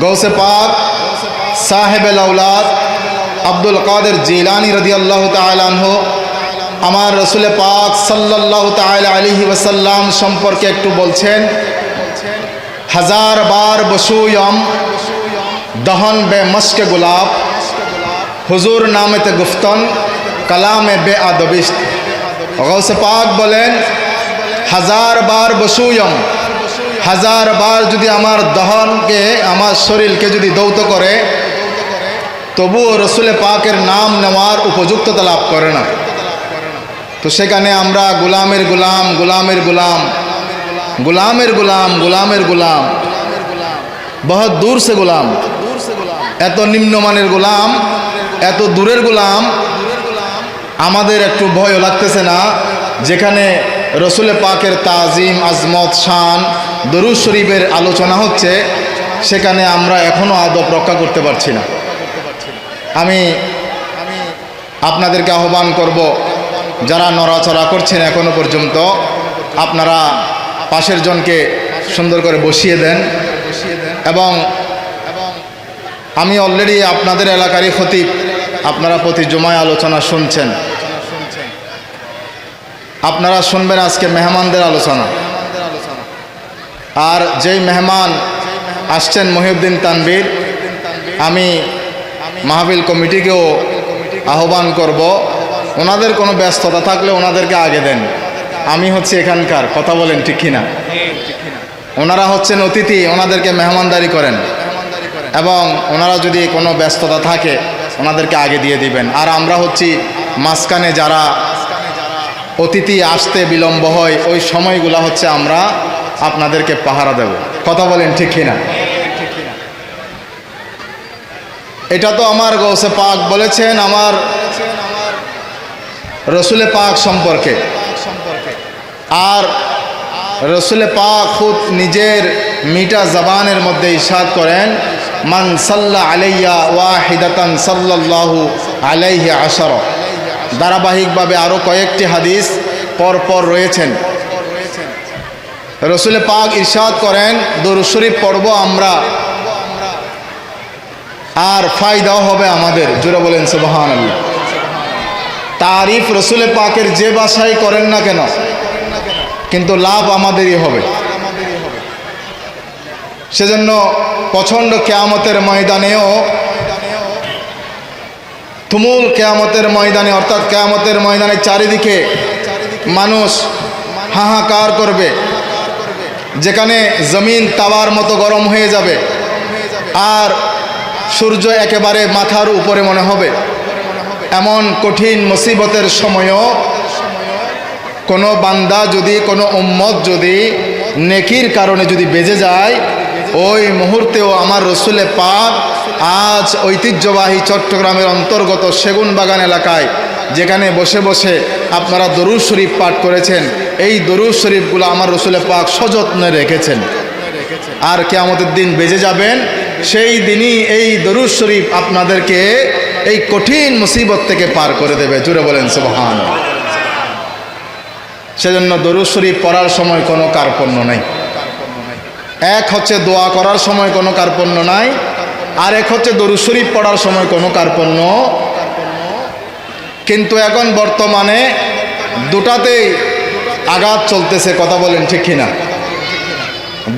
গৌসে পাক সাহেব আউলাদ আব্দুল কাদের জিলানি রদি আল্লাহ তালাহ আমার রসুল পাক সাল্লাহ তাল আলহি ওসাল্লাম সম্পর্কে একটু বলছেন, হাজার বার বসুয়ম দহন বে মস্ক গুলাব হুজুর নামেতে গুফতন, কালামে বে আদবিস্ত গৌসে পাক বলেন, হাজার বার বসুয়ম হাজার বার যদি আমার দহনকে, আমার শরীরকে যদি দৌত করে, তবুও রসুলে পাকের নাম নেওয়ার উপযুক্ততা লাভ করে না। তো সেখানে আমরা গুলামের গুলাম গুলামের গুলাম গুলামের গুলাম গুলামের গুলাম, বহুত দূর সে গুলাম। এত নিম্নমানের গুলাম, এত দূরের গুলাম, আমাদের একটু ভয়ও লাগতেছে না। যেখানে রসুলে পাকের তাজিম, আজমত, শান দরুজ শরীফের আলোচনা হচ্ছে, সেখানে আমরা এখনও আদব রক্ষা করতে পারছি না। আমি আমি আপনাদেরকে আহ্বান করব, যারা নড়াচড়া করছেন এখনও পর্যন্ত, আপনারা পাশের জনকে সুন্দর করে বসিয়ে দেন। এবং আমি অলরেডি আপনাদের এলাকারই খতিব, আপনারা প্রতি জমায় আলোচনা শুনছেন। আপনারা শুনবেন আজকে মেহমানদের আলোচনা। আর যেই মেহমান আসছেন মহিউদ্দিন তানবীর আমি মাহবিল কমিটিকেও আহ্বান করব। ওনাদের কোনো ব্যস্ততা থাকলে ওনাদেরকে আগে দেন। আমি হচ্ছে এখানকার, কথা বলেন ঠিক কিনা? ওনারা হচ্ছেন অতিথি, ওনাদেরকে মেহমানদারি করেন। এবং ওনারা যদি কোনো ব্যস্ততা থাকে, ওনাদেরকে আগে দিয়ে দিবেন। আর আমরা হচ্ছি মাঝখানে যারা অতিথি আসতে বিলম্ব হয়, ওই সময়গুলো হচ্ছে আমরা আপনাদেরকে পাহারা দেব। কথা বলেন ঠিক কিনা? এটা তো আমার গৌসে পাক বলেছেন, আমার রসুলে পাক সম্পর্কে। আর রসুলে পাক খুদ নিজের মিটা জবানের মধ্যে ইশাদ করেন, মান সাল্লা আলাইয়া ওয়াহিদাতান সাল্লাল্লাহু আলাইহি আশার। ধারাবাহিকভাবে আরও কয়েকটি হাদিস পরপর রয়েছেন। রসুলে পাক ইরশাদ করেন শরীফ পড়ব আমরা। আর ফায়দাও হবে আমাদের, জোরে বলেন সুবাহান আল্লাহ তারিফ রসুলে পাকের যে বাসায় করেন না কেন, কিন্তু লাভ আমাদেরই হবে। সেজন্য প্রচণ্ড কেয়ামতের ময়দানেও, তুমুল কেয়ামতের ময়দানে, অর্থাৎ কেয়ামতের ময়দানে চারিদিকে মানুষ হাহাকার করবে। যেখানে জমিন তাওয়ার মতো গরম হয়ে যাবে আর সূর্য একেবারে মাথার উপরে মনে হবে। এমন কঠিন মুসিবতের সময়ও কোনো বান্দা যদি, কোনো উম্মত যদি নেকির কারণে যদি বেজে যায়, ওই মুহূর্তেও আমার রসুলে পাক আজ ঐতিহ্যবাহী চট্টগ্রামের অন্তর্গত সেগুন বাগান এলাকায়, যেখানে বসে বসে আপনারা দরুদ শরীফ পাঠ করেছেন এই দরুদ শরীফগুলো আমার রসুলে পাক সযত্নে রেখেছেন। আর কেয়ামতের দিন বেজে যাবেন, সেই দিনই এই দরুদ শরীফ আপনাদেরকে এই কঠিন মুসিবত থেকে পার করে দেবে। জুড়ে বলেন সুবহান সেজন্য দরুদ শরীফ পড়ার সময় কোনো কার্পণ্য নেই। এক হচ্ছে দোয়া করার সময় কোনো কার্পণ্য নাই, আর এক হচ্ছে দরুদ শরীফ পড়ার সময় কোনো কার্পণ্য কিন্তু এখন বর্তমানে দুটাতেই আঘাত চলতেছে, কথা বলেন ঠিক কিনা?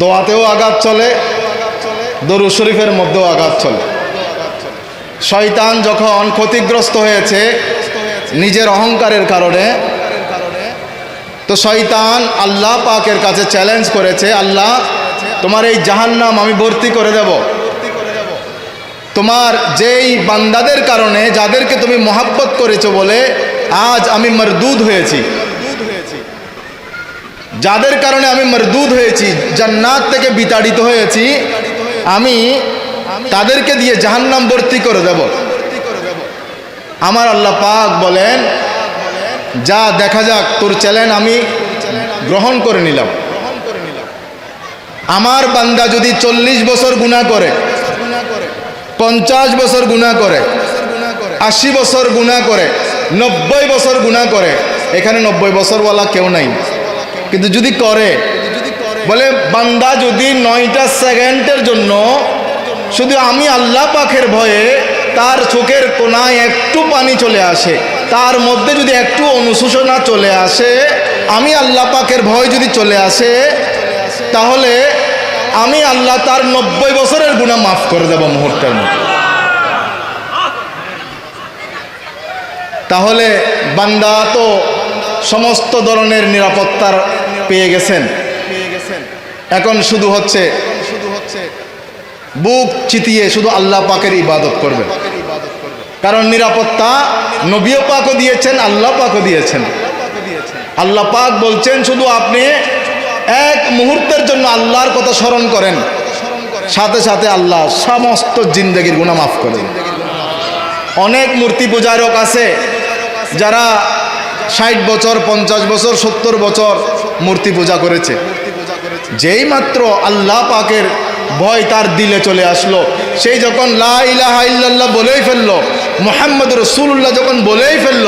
দোয়াতেও আঘাত চলে, দরুদ শরীফের মধ্যেও আঘাত চলে। শয়তান যখন ক্ষতিগ্রস্ত হয়েছে নিজের অহংকারের কারণে, তো শয়তান আল্লাহ পাকের কাছে চ্যালেঞ্জ করেছে, আল্লাহ, তোমার এই জাহান্নাম আমি ভর্তি করে দেব। তোমার যেই বান্দাদের কারণে যাদেরকে তুমি মহাব্বত করেছ বলে আজ আমি মরদুদ হয়েছি। যাদের কারণে আমি মরদুদ হয়েছি, জান্নাত থেকে বিতাড়িত হয়েছি, আমি তাদেরকে দিয়ে জাহান্নাম ভর্তি করে দেব। আমার আল্লাহ পাক বলেন, যা দেখা যাক, তোর চ্যালেঞ্জ আমি গ্রহণ করে নিলাম। আমার বান্দা যদি চল্লিশ বছর গুণা করে, পঞ্চাশ বছর গুণা করে, আশি বছর গুণা করে, নব্বই বছর গুণা করে, এখানে নব্বই বছরওয়ালা কেউ নাই। কিন্তু যদি করে, বলে, বান্দা যদি নয়টা সেকেন্ডের জন্য শুধু আমি আল্লাহ পাখের ভয়ে তার চোখের কোনায় একটু পানি চলে আসে, তার মধ্যে যদি একটু অনুশোচনা চলে আসে, আমি আল্লাহ পাকের ভয় যদি চলে আসে, তাহলে আমি আল্লাহ তার নব্বই বছরের গুণা মাফ করে দেব মুহূর্তের মধ্যে। তাহলে বান্দা তো সমস্ত ধরনের নিরাপত্তার পেয়ে গেছেন। এখন শুধু হচ্ছে বুক চিতিয়ে শুধু আল্লাহ পাকের ইবাদত করবে কারণ নিরাপত্তা নবীও পাকও দিয়েছেন, আল্লাহ পাকও দিয়েছেন। আল্লাহ পাক বলছেন, শুধু আপনি এক মুহূর্তের জন্য আল্লাহর কথা স্মরণ করেন। সাথে সাথে আল্লাহ সমস্ত জিন্দগির গুণা মাফ করেন অনেক মূর্তি পূজারক আছে যারা ষাট বছর, পঞ্চাশ বছর, সত্তর বছর মূর্তি পূজা করেছে। যেই মাত্র আল্লাহ পাকের ভয় তার দিলে চলে আসলো। সেই যখন লা বলেই ফেলল, মোহাম্মদ রসুল্লাহ যখন বলেই ফেলল,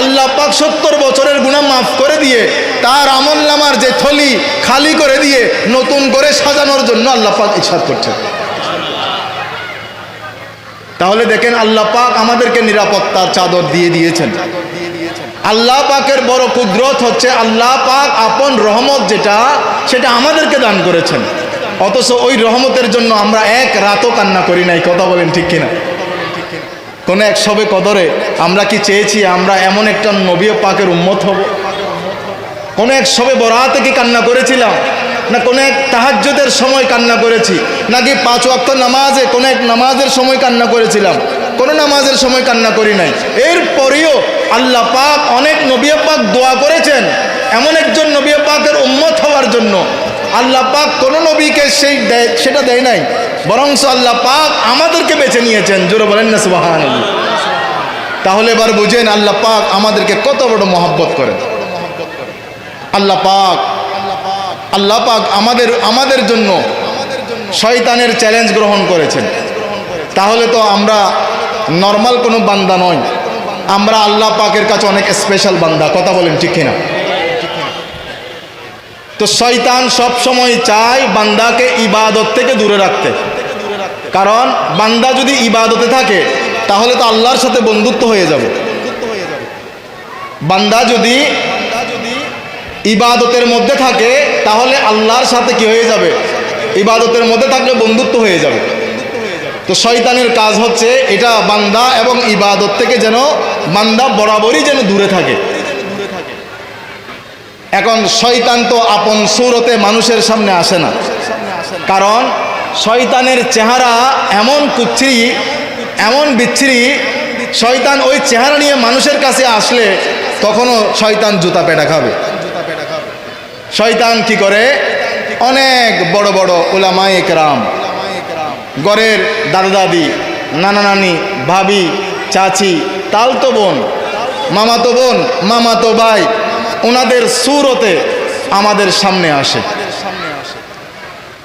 আল্লাহ পাক সত্তর বছরের গুণা মাফ করে দিয়ে, তার আমল নামার যে থলি খালি করে দিয়ে, নতুন করে সাজানোর জন্য আল্লাহ পাক ইচ্ছাদ করছেন তাহলে দেখেন আল্লাহ পাক আমাদেরকে নিরাপত্তার চাদর দিয়ে দিয়েছেন। আল্লাহ পাকের বড় কুদরত হচ্ছে আল্লাহ পাক আপন রহমত যেটা, সেটা আমাদেরকে দান করেছেন। অথচ ওই রহমতের জন্য আমরা এক রাতও কান্না করি নাই, কথা বলেন ঠিক কিনা? কোনো এক সবে কদরে আমরা কি চেয়েছি আমরা এমন একটা নবী পাকের উন্মত হব? কোনো এক সবে বরাতে কি কান্না করেছিলাম? না কোনো এক তাহাজ্যদের সময় কান্না করেছি? নাকি পাঁচ ওয়াক্ত নামাজে কোনো এক নামাজের সময় কান্না করেছিলাম? কোনো নামাজের সময় কান্না করি নাই। এরপরেও আল্লাহ পাক অনেক নবী পাক দোয়া করেছেন, এমন একজন নবী পাকের উম্মত হওয়ার জন্য। আল্লাহ পাক কোনো নবীকে সেই দেয়, সেটা দেয় নাই বরং আল্লাহ পাক আমাদেরকে বেছে নিয়েছেন, জোরে বলেন না সুবাহান তাহলে এবার বুঝেন আল্লাহ পাক আমাদেরকে কত বড় মহব্বত করেন। আল্লাহ পাক আল্লাহ পাক আমাদের আমাদের জন্য শয়তানের চ্যালেঞ্জ গ্রহণ করেছেন। তাহলে তো আমরা নর্মাল কোনো বান্দা নয় আমরা আল্লাহ পাকের কাছে অনেক স্পেশাল বান্দা, কথা বলেন ঠিক কিনা? তো শয়তান সব সময় চায় বান্দাকে ইবাদত থেকে দূরে রাখতে। কারণ বান্দা যদি ইবাদতে থাকে, তাহলে তো আল্লাহর সাথে বন্ধুত্ব হয়ে যাবে। বান্দা যদি ইবাদতের মধ্যে থাকে, তাহলে আল্লাহর সাথে কি হয়ে যাবে? ইবাদতের মধ্যে থাকলে বন্ধুত্ব হয়ে যাবে। তো শয়তানের কাজ হচ্ছে এটা বান্দা এবং ইবাদত থেকে যেন বান্দা বরাবরই যেন দূরে থাকে। এখন শয়তান তো আপন সুরতে মানুষের সামনে আসে না। কারণ শয়তানের চেহারা এমন কুচ্ছিরি, এমন বিচ্ছিরি, শয়তান ওই চেহারা নিয়ে মানুষের কাছে আসলে তখনও শয়তান জুতা পেটা খাবে। শয়তান কি করে? অনেক বড় বড় ওলামায়ে কেরাম, গড়ের দাদা দাদি, নানা নানি, ভাবি, চাচি তালতো বোন, মামাতো বোন, মামাতো ভাই, ওনাদের সুরতে আমাদের সামনে আসে।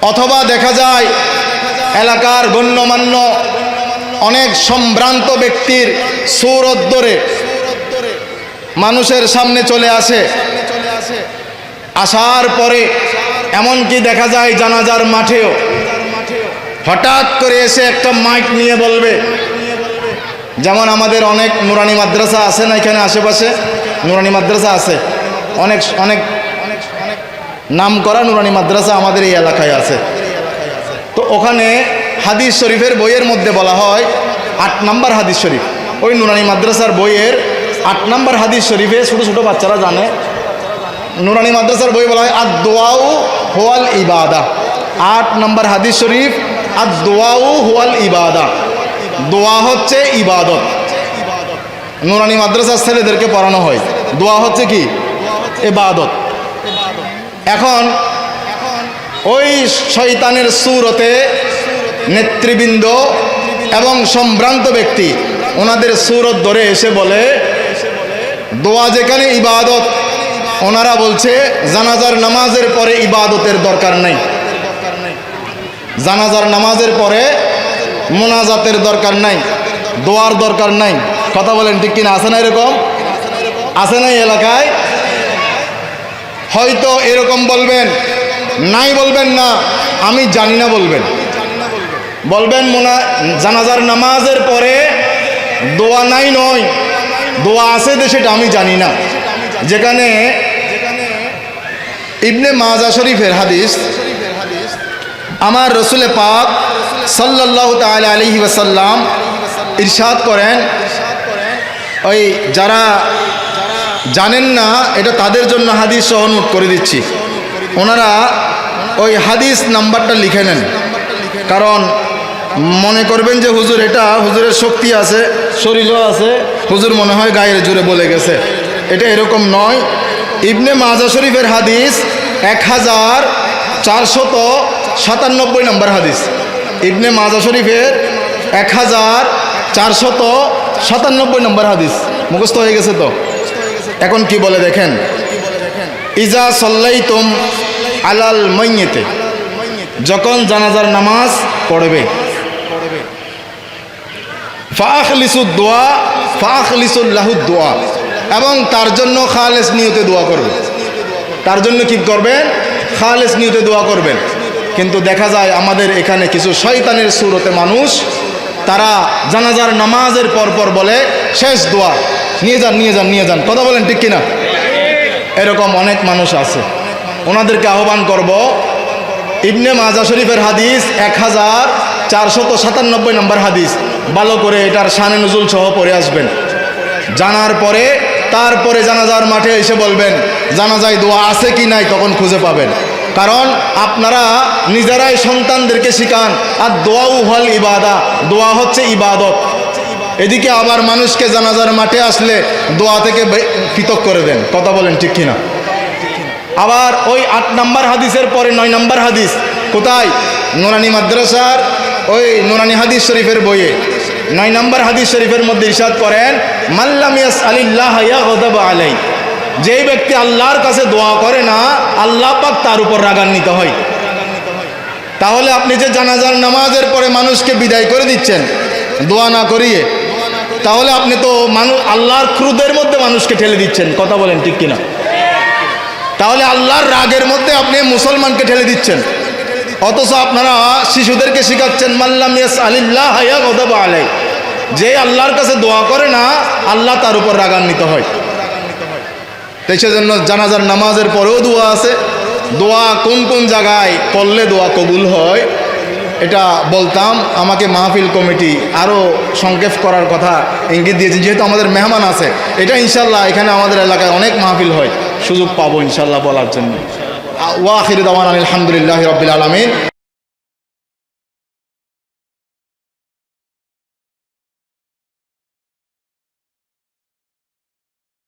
অথবা দেখা যায়, এলাকার গণ্যমান্য অনেক সম্ভ্রান্ত ব্যক্তির সুরত ধরে মানুষের সামনে চলে আসে। আসার পরে এমনকি দেখা যায় জানাজার মাঠেও হঠাৎ করে এসে একটা মাইক নিয়ে বলবে যেমন আমাদের অনেক নুরানি মাদ্রাসা আছে না এখানে আশেপাশে? নুরানি মাদ্রাসা আছে। অনেক অনেক, নাম করা নুরানি মাদ্রাসা আমাদের এই এলাকায় আছে। তো ওখানে হাদিস শরীফের বইয়ের মধ্যে বলা হয় আট নাম্বার হাদিস শরীফ। ওই নুরানি মাদ্রাসার বইয়ের আট নাম্বার হাদিস শরীফে ছোটো ছোটো বাচ্চারা জানে। নুরানি মাদ্রাসার বই বলা হয় আর দোয়াউ হোয়াল ইবাদা। আট নম্বর হাদিস শরীফ আর দোয়াউ হোয়াল ইবাদা। দোয়া হচ্ছে ইবাদত। নুরানি মাদ্রাসার ছেলেদেরকে পড়ানো হয়। দোয়া হচ্ছে কি? ইবাদত। এখন ওই শয়তানের সুরতে নেতৃবৃন্দ এবং সম্ভ্রান্ত ব্যক্তি, ওনাদের সুরত ধরে এসে বলে, দোয়া যেখানে ইবাদত, ওনারা বলছে, জানাজার নামাজের পরে ইবাদতের দরকার নেই। জানাজার নামাজের পরে মোনাজাতের দরকার নাই, দোয়ার দরকার নাই। কথা বলেন ঠিক কিনা? আছে না এরকম? আছে না এলাকায়? হয়তো এরকম বলবেন, নাই বলবেন না, আমি জানি না বলবেন। বলবেন মোনা, জানাজার নামাজের পরে দোয়া নাই নয়, দোয়া আছে যে সেটা আমি জানি না। যেখানে ইবনে মাজা শরীফের হাদিস, আমার রসুলে পাক সাল্লাহ তাল আলহি ওয়াসাল্লাম ইরশাদ করেন। ওই যারা জানেন না, এটা তাদের জন্য হাদিস সহ নোট করে দিচ্ছি। ওনারা ওই হাদিস নাম্বারটা লিখে নেন। কারণ মনে করবেন যে হুজুর, এটা হুজুরের শক্তি আছে, শরীরও আছে। হুজুর মনে হয় গায়ের জুড়ে বলে গেছে। এটা এরকম নয়। ইবনে মাজা শরীফের হাদিস এক হাজার চারশত সাতানব্বই নম্বর হাদিস। ইবনে মাজা শরীফের এক হাজার চারশত সাতানব্বই নম্বর হাদিস। মুখস্থ হয়ে গেছে তো? এখন কি বলে দেখেন? ইজা সল্লাইতুম আলাল মাইয়েতে, যখন জানাজার নামাজ পড়বে। দোয়া ফাখলিসুল্লাহু দোয়া, এবং তার জন্য খালেস নিয়তে দোয়া করবে। তার জন্য কি করবেন? খালেস নিয়তে দোয়া করবেন। কিন্তু দেখা যায় আমাদের এখানে কিছু শয়তানের সুরতে মানুষ, তারা জানাজার নামাজের পর পর বলে, শেষ দোয়া, নিয়ে যান নিয়ে যান নিয়ে যান। কথা বলেন ঠিক কিনা? এরকম অনেক মানুষ আছে। ওনাদেরকে আহ্বান করব, ইবনে মাজা শরীফের হাদিস এক হাজার চারশত সাতানব্বই নম্বর হাদিস। ভালো করে এটার সানে নজুল সহ পড়ে আসবেন। জানার পরে, তারপরে জানাজার মাঠে এসে বলবেন, জানাজায় দোয়া আছে কি নাই তখন খুঁজে পাবেন? কারণ আপনারা নিজেরাই সন্তানদেরকে শিখান। আর দোয়াও হল ইবাদা, দোয়া হচ্ছে ইবাদত। এদিকে আবার মানুষকে জানাজার মাঠে আসলে দোয়া থেকে পৃথক করে দেন। কথা বলেন ঠিক কিনা? আবার ওই আট নাম্বার হাদিসের পরে নয় নাম্বার হাদিস, কোথায়? নোরানি মাদ্রাসার ওই নোরানি হাদিস শরীফের বইয়ে। নয় নাম্বার হাদিস শরীফের মধ্যে ইরশাদ করেন মাল্লামিয়াস আলিল্লাহ আলাই যেই ব্যক্তি আল্লাহর কাছে দোয়া করে না, আল্লাহ পাক তার উপর রাগান্বিত হয়। তাহলে আপনি যে জানাজার নামাজের পরে মানুষকে বিদায় করে দিচ্ছেন, দোয়া না করিয়ে, তাহলে আপনি তো মানুষ আল্লাহর ক্রুদের মধ্যে মানুষকে ঠেলে দিচ্ছেন। কথা বলেন ঠিক কিনা? তাহলে আল্লাহর রাগের মধ্যে আপনি মুসলমানকে ঠেলে দিচ্ছেন। অথচ আপনারা শিশুদেরকে শিখাচ্ছেন, মাল্লাম ইয়াস আলিল্লাহ হায়া গদব আলাই। যে আল্লাহর কাছে দোয়া করে না, আল্লাহ তার উপর রাগান্বিত হয়। তাই সেজন্য জানাজার নামাজের পরেও দোয়া আছে। দোয়া কোন কোন জায়গায় করলে দোয়া কবুল হয়, এটা বলতাম। আমাকে মাহফিল কমিটি আরও সংক্ষেপ করার কথা ইঙ্গিত দিয়েছে। যেহেতু আমাদের মেহমান আছে, এটা ইনশাল্লাহ এখানে আমাদের এলাকায় অনেক মাহফিল হয়। সুযোগ পাবো ইনশাল্লাহ বলার জন্য। ওয়াখির দাওয়ান আলহামদুলিল্লাহ রবিল আলমিন।